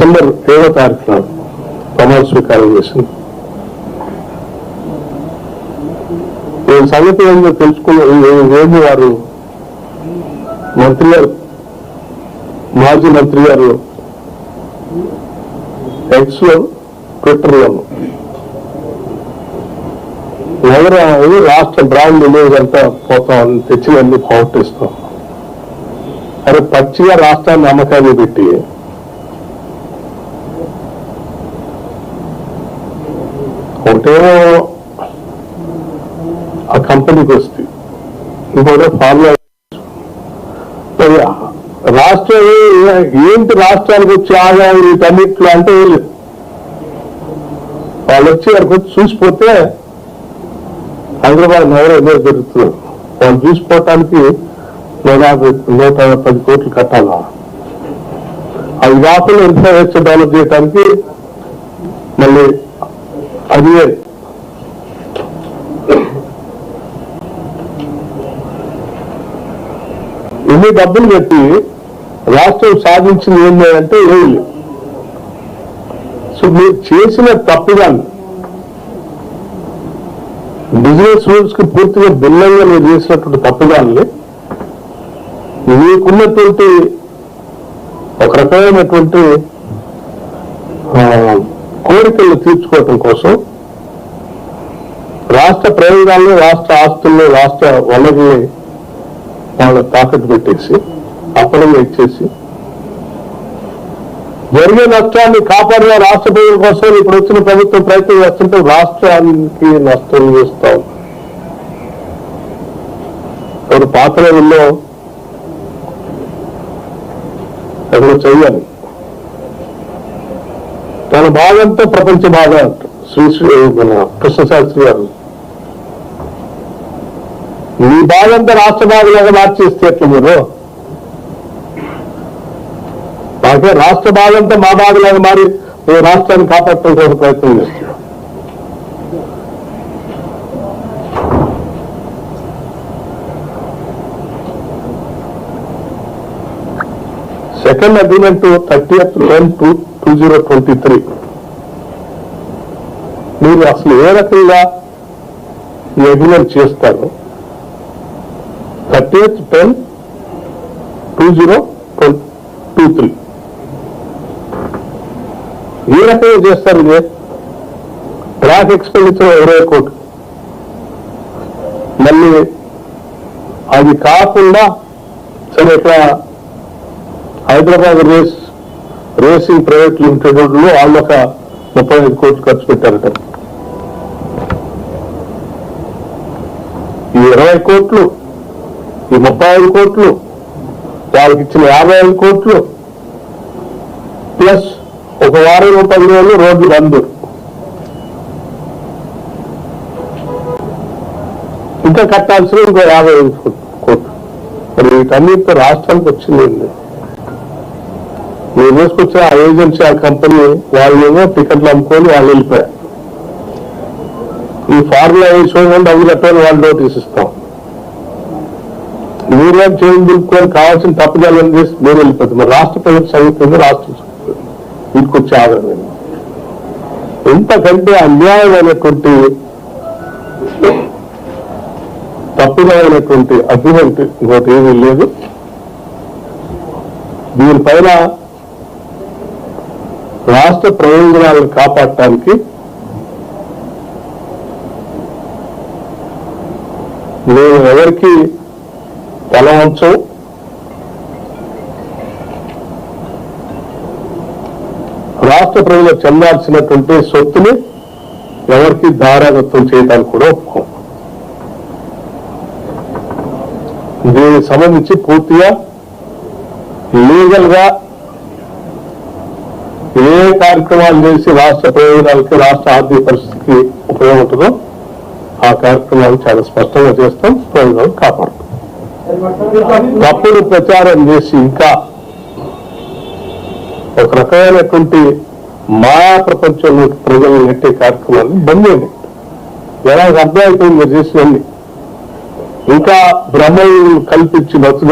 December ఏడో తారీఖున ప్రమాణ స్వీకారం చేసింది. నేను సంగతి ఏంటో తెలుసుకున్న రోజు వారు మంత్రి గారు మాజీ మంత్రి గారు ఎక్స్ ట్విట్టర్లో ట్విట్టర్ నగర రాష్ట్ర బ్రాండ్ ఇమేజ్ అంతా పోతాం తెచ్చినన్ని పోగొట్టిస్తాం అరే పచ్చిగా రాష్ట్రాన్ని నమ్మకాన్ని పెట్టి ఒకటేమో ఆ కంపెనీకి వస్తుంది ఇంకోటే ఫార్ములా రాష్ట్రం ఏంటి రాష్ట్రానికి వచ్చి ఆదాయం వీటన్నిట్లో అంటే లేదు. వాళ్ళు వచ్చి అక్కడికి వచ్చి చూసిపోతే హైదరాబాద్ నగరం ఏదో జరుగుతున్నారు వాళ్ళు చూసిపోవటానికి నూట యాభై నూట పది కోట్లు కట్టాలా? అవి కాకుండా ఇన్ఫ్రాస్ట్రక్చర్ డెవలప్ చేయడానికి మళ్ళీ అది ఎన్ని డబ్బులు పెట్టి రాష్ట్రం సాధించింది ఏంటి అంటే ఏమి లేదు సో మీరు చేసిన తప్పుగాను బిజినెస్ రూల్స్కి పూర్తిగా భిన్నంగా మీరు చేసినటువంటి తప్పుదాన్ని మీకున్నటువంటి ఒక రకమైనటువంటి కోరికలను తీర్చుకోవటం కోసం రాష్ట్ర ప్రయోజనాలను రాష్ట్ర ఆస్తుల్ని రాష్ట్ర వనరుల్ని వాళ్ళ తాకట్టు పెట్టేసి అప్పడంగా ఇచ్చేసి జరిగే నష్టాన్ని కాపాడిన రాష్ట్ర ప్రజల కోసం ఇప్పుడు వచ్చిన ప్రభుత్వం ప్రయత్నం చేస్తుంటే రాష్ట్రానికి నష్టం చేస్తాం. ఎవరు పాత రోజుల్లో ఎక్కడో తన బాధంతా ప్రపంచ బాధ అంట శ్రీ శ్రీ మన కృష్ణశాస్త్రి గారు. మీ బాధంతా రాష్ట్ర బాధలాగా మార్చేస్తే ఎట్లా మీరు? మాకే రాష్ట్ర బాధంతా మా బాధలాగా మారి రాష్ట్రాన్ని కాపాడటం ప్రయత్నం చేస్తున్నాం second agreement thirtieth ten two two zero twenty three మీరు అసలు ఏ రకంగా ఈ అగ్రిమెంట్ చేస్తారు? Thirtieth ten two zero two three ఏ రకంగా చేస్తారు ఇది ట్రాక్ ఎక్స్పెండిచర్ ఇరవై కోట్లు. మళ్ళీ అది కాకుండా సరే ఇక్కడ హైదరాబాద్ రేస్ రేసింగ్ ప్రైవేట్ లిమిటెడ్లో వాళ్ళు ఒక ముప్పై ఐదు కోట్లు ఖర్చు పెట్టారట. ఈ ఇరవై కోట్లు ఈ ముప్పై ఐదు కోట్లు వాళ్ళకి ఇచ్చిన యాభై ఐదు కోట్లు ప్లస్ ఒక వారం పది రోజులు రోడ్లు బంద్. ఇంకా కట్టాల్సిన ఇంకో యాభై ఐదు కోట్లు. మరి వీటన్నిటితో రాష్ట్రానికి వచ్చింది మీరు తీసుకొచ్చిన ఆ ఏజెన్సీ ఆ కంపెనీ వాళ్ళు ఏమో టికెట్లు అమ్ముకొని వాళ్ళు వెళ్ళిపోయారు. ఈ ఫార్ములా వేసుకోవడం అవి కట్టాలని వాళ్ళు నోటీస్ ఇస్తాం. మీరే చేంజ్ దులుపుకొని కావాల్సిన తప్పుదలని చేసి మీరు వెళ్ళిపోతుంది. మరి రాష్ట్ర ప్రభుత్వం చదువుతుంది రాష్ట్రం సంగతి. వీటికి వచ్చే ఆదాయం ఇంతకంటే అన్యాయమైనటువంటి తప్పుదైనటువంటి అగ్రిమెంట్ ఇంకోటి ఏమీ లేదు. దీనిపైన రాష్ట్ర ప్రయోజనాలను కాపాడటానికి నేను ఎవరికి తల వంచం రాష్ట్ర ప్రజలకు చెందాల్సినటువంటి సొత్తుని ఎవరికి దారాదత్వం చేయడానికి కూడా ఒప్పుకోం దీనికి సంబంధించి పూర్తిగా లీగల్గా ఏ కార్యక్రమాలు చేసి రాష్ట్ర ప్రయోజనాలకి రాష్ట్ర ఆర్థిక పరిస్థితికి ఉపయోగం ఉంటుందో ఆ కార్యక్రమాలు చాలా స్పష్టంగా చేస్తాం ప్రయోజనాలు కాపాడుతాం. తప్పుడు ప్రచారం చేసి ఇంకా ఒక రకమైనటువంటి మాయా ప్రపంచంలో ప్రజలను నెట్టే కార్యక్రమాన్ని బంద్ చేయండి. ఎలా అర్థమైపోయింది మీరు ఇంకా భ్రమలు కల్పించి బతుకు